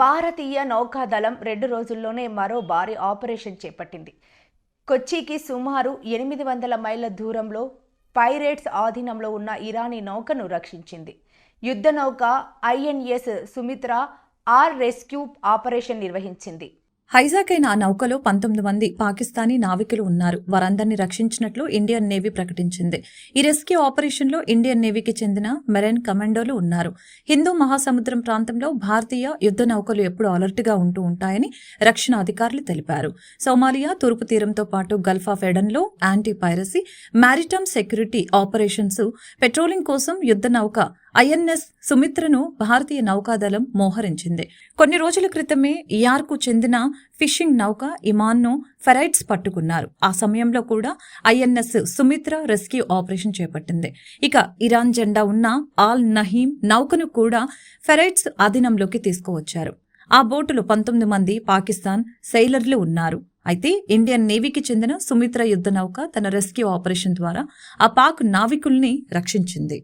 భారతీయ నౌకాదళం రెండు రోజుల్లోనే మరో భారీ ఆపరేషన్ చేపట్టింది. కొచ్చికి సుమారు ఎనిమిది వందల మైళ్ళ దూరంలో పైరేట్స్ ఆధీనంలో ఉన్న ఇరానీ నౌకను రక్షించింది. యుద్ధ నౌక ఐఎన్ఎస్ సుమిత్ర ఆర్ రెస్క్యూ ఆపరేషన్ నిర్వహించింది. హైజాక్ అయిన ఆ నౌకలో పంతొమ్మిది మంది పాకిస్తానీ నావికులు ఉన్నారు. వారందరినీ రక్షించినట్లు ఇండియన్ నేవీ ప్రకటించింది. ఈ రెస్క్యూ ఆపరేషన్లో ఇండియన్ నేవీకి చెందిన మెరైన్ కమాండోలు ఉన్నారు. హిందూ మహాసముద్రం ప్రాంతంలో భారతీయ యుద్ధ నౌకలు ఎప్పుడూ అలర్ట్గా ఉంటూ ఉంటాయని రక్షణ అధికారులు తెలిపారు. సోమాలియా తూర్పు తీరంతో పాటు Gulf of ఎడన్లో anti piracy maritime security operations patrolling కోసం యుద్ధ నౌక ఐఎన్ఎస్ సుమిత్రను భారతీయ నౌకాదళం మోహరించింది. కొన్ని రోజుల క్రితమే ఇయార్కు చెందిన ఫిషింగ్ నౌక ఇమాన్ను ఫెరైట్స్ పట్టుకున్నారు. ఆ సమయంలో కూడా ఐఎన్ఎస్ సుమిత్ర రెస్క్యూ ఆపరేషన్ చేపట్టింది. ఇక ఇరాన్ జెండా ఉన్న ఆల్ నహీం నౌకను కూడా ఫెరైట్స్ అధీనంలోకి తీసుకువచ్చారు. ఆ బోటులో పంతొమ్మిది మంది పాకిస్తాన్ సెయిలర్లు ఉన్నారు. అయితే ఇండియన్ నేవీకి చెందిన సుమిత్ర యుద్ధ నౌక తన రెస్క్యూ ఆపరేషన్ ద్వారా ఆ పాక్ నావికుల్ని రక్షించింది.